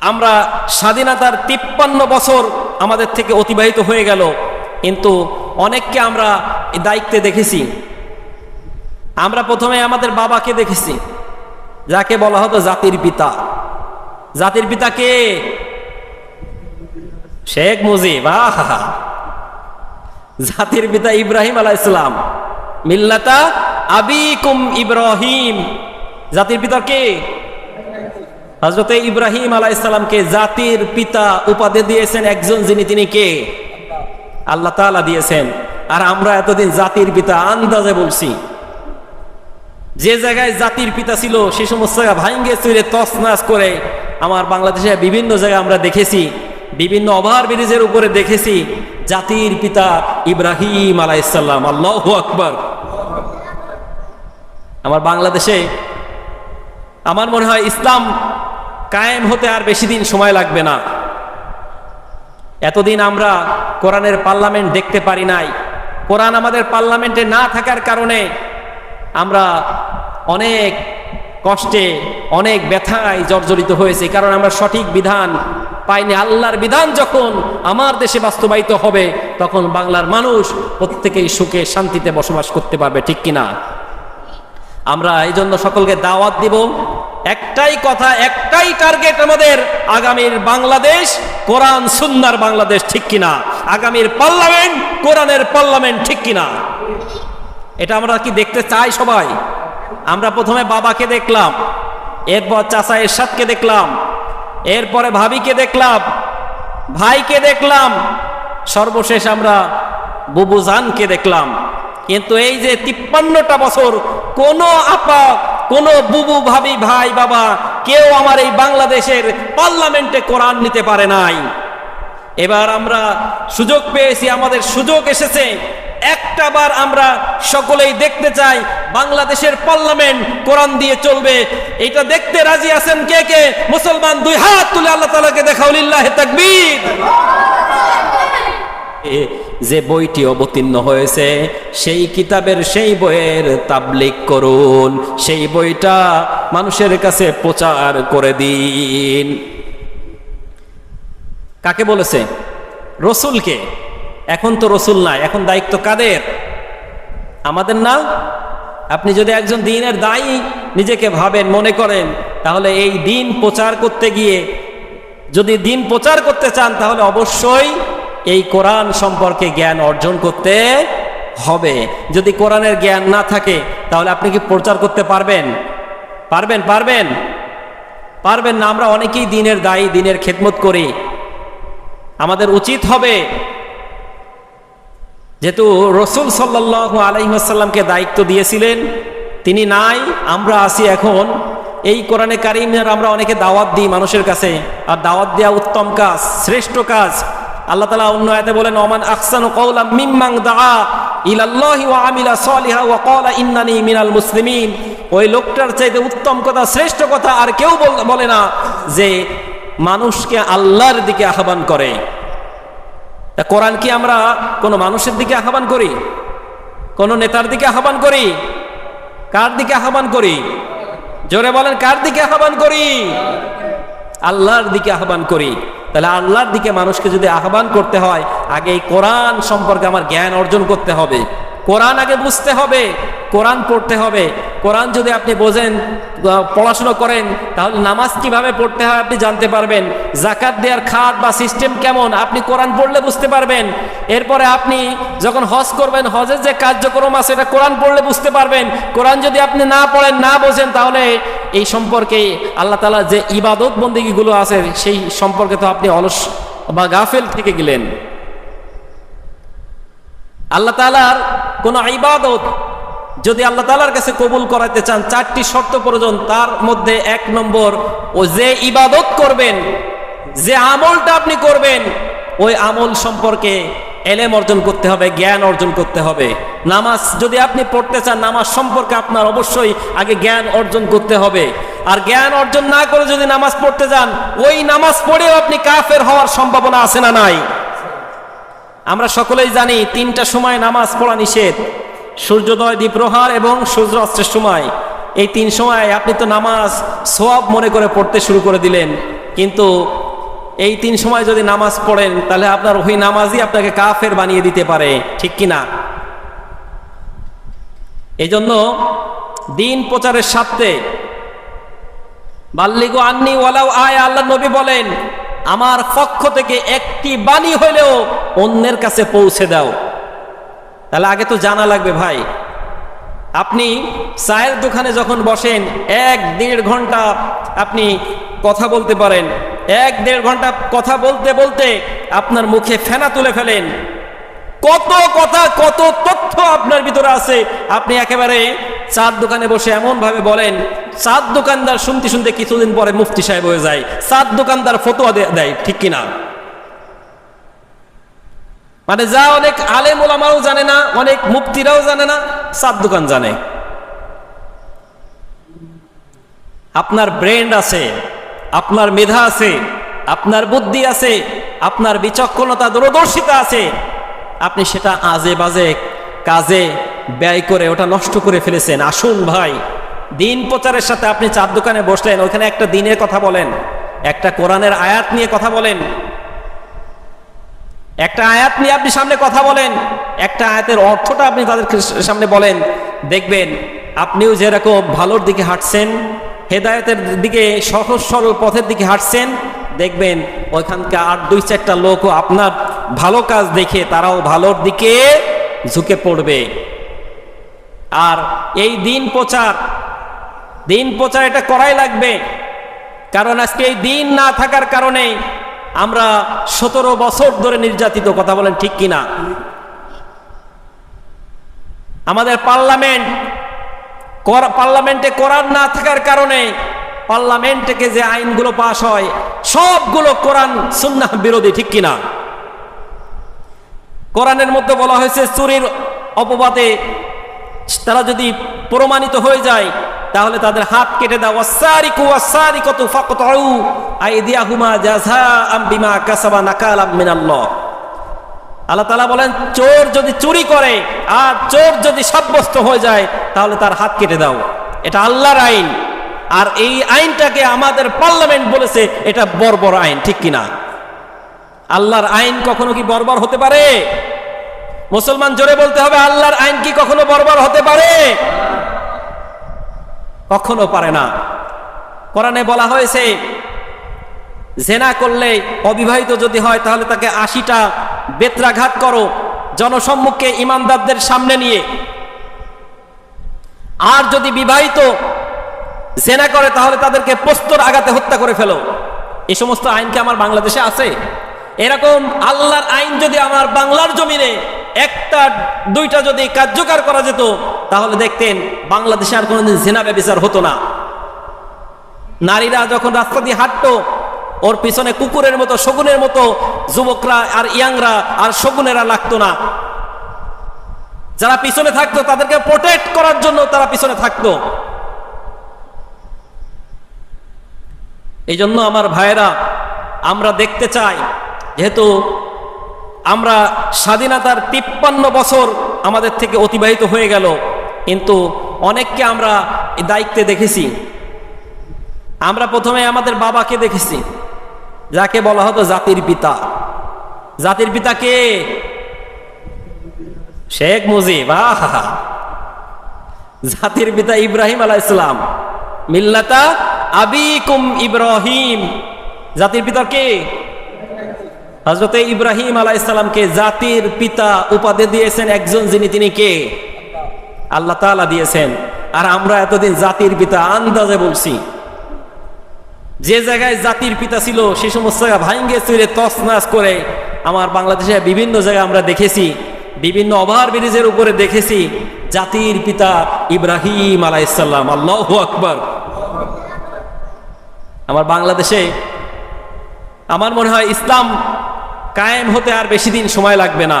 আমরা স্বাধীনতার তিপ্পান্ন বছর আমাদের থেকে অতিবাহিত হয়ে গেল। কিন্তু অনেককে আমরা দায়িত্বে দেখেছি। আমরা প্রথমে আমাদের বাবাকে দেখেছি, যাকে বলা হতো জাতির পিতা। জাতির পিতা কে? শেখ মুজিব আহা জাতির পিতা ইব্রাহিম আলাহ আলাইসালাম মিল্লাতা আবিকুম ইব্রাহিম। জাতির পিতা কে? হজরত ইব্রাহিম আলাইসালামকে জাতির পিতা উপাধি দিয়েছেন, একজন যিনি, তিনি কে? আল্লাহ তাআলা দিয়েছেন। আর আমরা এতদিন জাতির পিতা আন্দাজে বলছি। যে জায়গায় জাতির পিতা ছিল, সে সমস্ত জায়গা ভাঙ্গে চুরে তছনাছ করে আমার বাংলাদেশে বিভিন্ন জায়গায় আমরা দেখেছি, বিভিন্ন ওভার ব্রিজের উপরে দেখেছি, জাতির পিতা ইব্রাহিম আলাইসাল্লাম আল্লাহ আকবর। আমার বাংলাদেশে, আমার মনে হয় ইসলাম কায়েম হতে আর বেশি দিন সময় লাগবে না। এতদিন আমরা কোরআনের পার্লামেন্ট দেখতে পারি নাই। কোরআন আমাদের পার্লামেন্টে না থাকার কারণে আমরা অনেক কষ্টে, অনেক ব্যথায় জর্জরিত হয়েছে। কারণ আমরা সঠিক বিধান পাইনি। আল্লাহর বিধান যখন আমার দেশে বাস্তবায়িত হবে, তখন বাংলার মানুষ প্রত্যেকেই সুখে শান্তিতে বসবাস করতে পারবে, ঠিক কিনা? আমরা এই জন্য সকলকে দাওয়াত দিব। একটাই কথা, একটাই টার্গেট আমাদের। আগামীর বাংলাদেশ, কোরআন, সুন্নার বাংলাদেশ ঠিক কিনা? আগামীর পার্লামেন্ট, কোরআনের পার্লামেন্ট ঠিক কিনা? এটা আমরা কি দেখতে চাই সবাই? আমরা প্রথমে বাবাকে দেখলাম, এরপর চাচা এরশাদকে দেখলাম, এরপরে ভাবিকে দেখলাম, ভাইকে দেখলাম, সর্বশেষ আমরা বুবুজানকে দেখলাম। কিন্তু এই যে তিপ্পান্নটা বছর কোনো আপা কোনো বুবু ভাবি ভাই বাবা কেউ আমার এই বাংলাদেশের পার্লামেন্টে কোরআন নিতে পারে নাই। এবার আমরা সুযোগ পেয়েছি, আমাদের সুযোগ এসেছে। একটা বার আমরা সকলেই দেখতে চাই, বাংলাদেশের পার্লামেন্ট কোরআন দিয়ে চলবে। এটা দেখতে রাজি আছেন কে কে? মুসলমান দুই হাত তুলে আল্লাহ তালাকে দেখাউলিল্লাহ তাকবীর। যে বইটি অবতীর্ণ হয়েছে, সেই কিতাবের সেই বইয়ের তাবলিক করুন, সেই বইটা মানুষের কাছে প্রচার করে দিন। কাকে বলেছে? রসুলকে। এখন তো রসুল নাই, এখন দায়িত্ব কাদের? আমাদের না? আপনি যদি একজন দিনের দায়ী নিজেকে ভাবেন, মনে করেন, তাহলে এই দিন প্রচার করতে গিয়ে যদি দিন প্রচার করতে চান, তাহলে অবশ্যই এই কোরআন সম্পর্কে জ্ঞান অর্জন করতে হবে। যদি কোরআনের জ্ঞান না থাকে, তাহলে আপনি কি প্রচার করতে পারবেন? পারবেন পারবেন। পারবেন না, আমরা অনেকেই দিনের দায়ী, দিনের খেদমত করি। আমাদের উচিত হবে যেহেতু রসুল সাল্লাহ আলাইসাল্লামকে দায়িত্ব দিয়েছিলেন, তিনি নাই, আমরা আসি এখন। এই কোরআনে কারিমের আমরা অনেকে দাওয়াত দিই মানুষের কাছে, আর দাওয়াত দেওয়া উত্তম কাজ, শ্রেষ্ঠ কাজ। আল্লাহ তালা অন্য আয়াতে বলেন, ওমান আহসান কওলা মিম্মাং দা ইলাল্লাহি ওয়া আমিলা সালিহা ওয়া ক্বালা ইন্নানি মিনাল মুসলিমিন। ওই লোকটার চাইতে উত্তম কথা, শ্রেষ্ঠ কথা আর কেউ বল- না যে মানুষকে আল্লাহর দিকে আহ্বান করে। তা কোরআন কি আমরা কোনো মানুষের দিকে আহ্বান করি? কোনো নেতার দিকে আহ্বান করি? কার দিকে আহ্বান করি? জোরে বলেন, কার দিকে আহ্বান করি? আল্লাহর দিকে আহ্বান করি। তাহলে আল্লাহর দিকে মানুষকে যদি আহ্বান করতে হয়, আগে এই কোরআন সম্পর্কে আমার জ্ঞান অর্জন করতে হবে। কোরআন আগে বুঝতে হবে। কোরআন পড়তে হবে। কোরআন যদি আপনি বোঝেন পড়াশুনো করেন, তাহলে নামাজ কীভাবে পড়তে হয় আপনি জানতে পারবেন। জাকাত দেওয়ার খাত বা সিস্টেম কেমন, আপনি কোরআন পড়লে বুঝতে পারবেন। এরপরে আপনি যখন হজ করবেন, হজের যে কার্যক্রম আছে, এটা কোরআন পড়লে বুঝতে পারবেন। কোরআন যদি আপনি না পড়েন, না বোঝেন, তাহলে এই সম্পর্কে আল্লাহ তালা যে ইবাদত বন্দিগিগুলো আছে, সেই সম্পর্কে তো আপনি অলস বা গাফেল থেকে গেলেন। আল্লাহ তালার কোন ইবাদত যদি আল্লাহ তালার কাছে কবুল করাতে চান, চারটি শর্ত প্রয়োজন। তার মধ্যে এক নম্বর, ও যে ইবাদত করবেন, যে আমলটা আপনি করবেন, ওই আমল সম্পর্কে এলেম অর্জন করতে হবে, জ্ঞান অর্জন করতে হবে। নামাজ যদি আপনি পড়তে চান, নামাজ সম্পর্কে আপনার অবশ্যই আগে জ্ঞান অর্জন করতে হবে। আর জ্ঞান অর্জন না করে যদি নামাজ পড়তে যান, ওই নামাজ পড়েও আপনি কাফের হওয়ার সম্ভাবনা আছে না নাই? আমরা সকলেই জানি, তিনটা সময় নামাজ পড়া নিষেধ। সূর্যোদয় দ্বীপ্রহার এবং সূর্য অস্ত্রের সময় এই তিন সময় আপনি তো নামাজ সোয়াব মনে করে পড়তে শুরু করে দিলেন। কিন্তু এই তিন সময় যদি নামাজ পড়েন, তাহলে আপনার ওই নামাজই আপনাকে কাফের বানিয়ে দিতে পারে, ঠিক কি না? এই জন্য দিন প্রচারের স্বার্থে, বাল্লিগো আন্নি ওয়ালাও আয় আল্লাহ নবী বলেন, আমার পক্ষ থেকে একটি বাণী হইলেও অন্যের কাছে পৌঁছে দাও। তাহলে আগে তো জানা লাগবে ভাই। আপনি চায়ের দোকানে যখন বসেন, এক দেড় ঘণ্টা আপনি কথা বলতে পারেন। এক দেড় ঘণ্টা কথা বলতে বলতে আপনার মুখে ফেনা তুলে ফেলেন। কত কথা, কত তথ্য আপনার ভিতরে আছে। আপনি একেবারে চার দোকানে বসে এমন ভাবে বলেন, চার দোকানদার শুনতে শুনতে কিছুদিন পরে মুফতি সাহেব হয়ে যায়, চার দোকানদার ফতোয়া দেয়, ঠিক কিনা? মানে যা অনেক আলেম ওলামাও জানে না, অনেক মুক্তিরাও জানে না চার দোকান জানে। আপনার ব্রেন্ড আছে, আপনার মেধা আছে, আপনার বুদ্ধি আছে, আপনার বিচক্ষণতা, দূরদর্শিতা আছে, আপনি সেটা আজে বাজে কাজে ব্যয় করে ওটা নষ্ট করে ফেলেছেন। আসুন ভাই, দিন প্রচারের সাথে আপনি চার দোকানে বসলেন, ওখানে একটা দিনের কথা বলেন, একটা কোরআনের আয়াত নিয়ে কথা বলেন একটা আয়াত নিয়ে আপনি সামনে কথা বলেন, একটা আয়াতের অর্থটা আপনি তাদের সামনে বলেন, দেখবেন আপনিও যেরকম ভালোর দিকে হাঁটছেন, হেদায়তের দিকে সহজ সরল পথের দিকে হাঁটছেন, দেখবেন ওইখানকার আর দুই চারটা লোকও আপনার ভালো কাজ দেখে তারাও ভালোর দিকে ঝুঁকে পড়বে। আর এই দিন প্রচার দিন প্রচার এটা করাই লাগবে। কারণ আজকে এই দিন না থাকার কারণে আমরা সতেরো বছর ধরে নির্যাতিত, কথা বলেন ঠিক কিনা? আমাদের পার্লামেন্ট পার্লামেন্টে কোরআন না থাকার কারণে পার্লামেন্ট থেকে যে আইনগুলো পাশ হয়, সবগুলো কোরআন সুন্নাহ বিরোধী, ঠিক কিনা? কোরআনের মধ্যে বলা হয়েছে, চুরির অপবাদে তারা যদি প্রমাণিত হয়ে যায়, তাহলে তাদের হাত কেটে দাও। ওয়াসারিকু ওয়াসারিকাতু ফাকতাউ। আইদিয়াহুমা জাযাআম বিমা কাসাবা নাকালাম মিনাল্লাহ। আল্লাহ তাআলা বলেন, চোর যদি চুরি করে আর চোর যদি সাব্যস্ত হয়ে যায়, তাহলে তার হাত কেটে দাও। এটা আল্লাহর আইন। আর এই আইনটাকে আমাদের পার্লামেন্ট বলেছে, এটা বর্বর আইন, ঠিক কিনা? আল্লাহর আইন কখনো কি বর্বর হতে পারে? মুসলমান জোরে বলতে হবে, আল্লাহর আইন কি কখনো বর্বর হতে পারে? কখনো পারে না। কোরআনে বলা হয়েছে জেনা করলে অবিবাহিত যদি হয়, তাহলে তাকে আশিটা বেত্রাঘাত করো। জনসম্মুখে ইমানদারদের সামনে নিয়ে। আর যদি বিবাহিত জেনা করে, তাহলে তাদেরকে পোস্তর আঘাতে হত্যা করে ফেলো। এই সমস্ত আইন কি আমার বাংলাদেশে আছে? এরকম আল্লাহর আইন যদি আমার বাংলার জমিনে একটা, দুইটা যদি কার্যকর করা যেত, তাহলে দেখতেন বাংলাদেশে আর কোনোদিন জেনা ব্যবচার হতো না। নারীরা যখন রাস্তা দিয়ে হাঁটতো ওর পিছনে কুকুরের মতো, শগুনের মতো যুবকরা আর ইয়াংরা আর শগুনেরা লাগতো না। যারা পিছনে থাকতো, তাদেরকে প্রোটেক্ট করার জন্য তারা পিছনে থাকতো। এই জন্য আমার ভাইয়েরা, আমরা দেখতে চাই, যেহেতু আমরা স্বাধীনতার তিপ্পান্ন বছর আমাদের থেকে অতিবাহিত হয়ে গেল, কিন্তু অনেককে আমরা দায়িত্বে দেখেছি। আমরা প্রথমে আমাদের বাবাকে দেখেছি। যাকে বলা হতো জাতির পিতা। জাতির পিতা কে? শেখ মুজিব জাতির পিতা ইব্রাহিম আলাহ ইসলাম মিল্লাতা আবিকুম ইব্রাহিম। জাতির পিতা কে? হজরতে ইব্রাহিম আলাহ ইসলামকে জাতির পিতা উপাধি দিয়েছেন একজন যিনি, তিনি কে? আল্লাহ তাআলা দিয়েছেন। আর আমরা এতদিন জাতির পিতা আন্দাজে বলছি। যে জায়গায় জাতির পিতা ছিল, সে সমস্ত জায়গা ভাঙ্গে চুরে তছনাছ করে আমার বাংলাদেশে বিভিন্ন জায়গায় আমরা দেখেছি, বিভিন্ন ওভার ব্রিজের উপরে দেখেছি, জাতির পিতা ইব্রাহিম আলাইসাল্লাম আল্লাহ আকবর। আমার বাংলাদেশে আমার মনে হয় ইসলাম কায়েম হতে আর বেশি দিন সময় লাগবে না।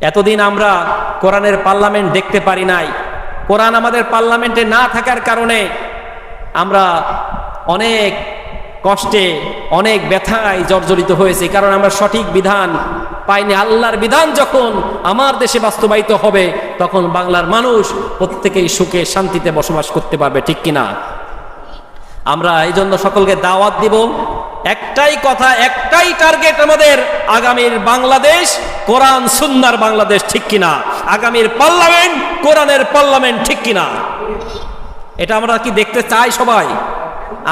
এতদিন আমরা কোরআনের পার্লামেন্ট দেখতে পারি নাই। কোরআন আমাদের পার্লামেন্টে না থাকার কারণে আমরা অনেক কষ্টে, অনেক ব্যথায় জর্জরিত হয়েছে, কারণ আমরা সঠিক বিধান পাইনি। আল্লাহর বিধান যখন আমার দেশে বাস্তবায়িত হবে, তখন বাংলার মানুষ প্রত্যেকেই সুখে, শান্তিতে বসবাস করতে পারবে, ঠিক কিনা? আমরা এই জন্য সকলকে দাওয়াত দিব, একটাই কথা, একটাই টার্গেট আমাদের, আগামীর বাংলাদেশ, কোরআন, সুন্নার বাংলাদেশ, ঠিক কিনা? আগামীর পার্লামেন্ট কোরআনের পার্লামেন্ট ঠিক কিনা? এটা আমরা কি দেখতে চাই সবাই?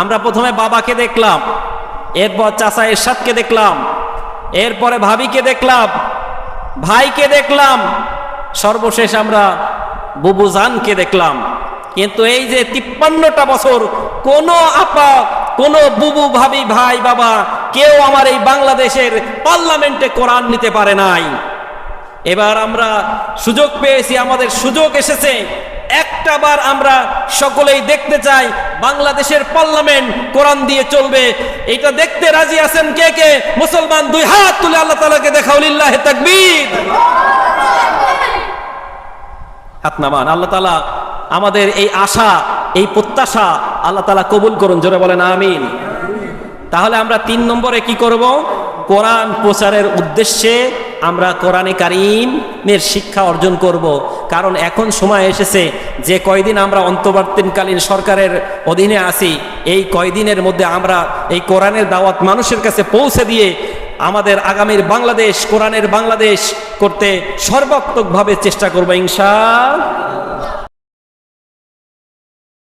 আমরা প্রথমে বাবাকে দেখলাম, এরপর চাচা এরশাদকে দেখলাম, এরপরে ভাবিকে দেখলাম, ভাইকে দেখলাম, সর্বশেষ আমরা বুবুজানকে দেখলাম। কিন্তু এই যে তিপ্পান্নটা বছর কোন আপা, কোন বুবু ভাবি, ভাই, বাবা কেউ আমার এই বাংলাদেশের পার্লামেন্টে কোরআন নিতে পারে নাই। এবার আমরা সুযোগ পেয়েছি, আমাদের সুযোগ এসেছে। একটা বার আমরা সকলেই দেখতে চাই, বাংলাদেশের পার্লামেন্ট কোরআন দিয়ে চলবে। এটা দেখতে রাজি আছেন কে কে? মুসলমান দুই হাত তুলে আল্লাহ তালাকে দেখাউলিল্লাহ তাকবীর। হাত নামান। আল্লাহ তালা আমাদের এই আশা, এই প্রত্যাশা আল্লাহ তালা কবুল করুন, জোরে বলেন আমিন। তাহলে আমরা তিন নম্বরে কি করব? কোরআন প্রচারের উদ্দেশ্যে আমরা কোরআনে কারিমের শিক্ষা অর্জন করব। কারণ এখন সময় এসেছে যে কয়দিন আমরা অন্তর্বর্তীকালীন সরকারের অধীনে আসি এই কয়দিনের মধ্যে আমরা এই কোরআনের দাওয়াত মানুষের কাছে পৌঁছে দিয়ে আমাদের আগামীর বাংলাদেশ, কোরআনের বাংলাদেশ করতে সর্বাত্মকভাবে চেষ্টা করব ইনশা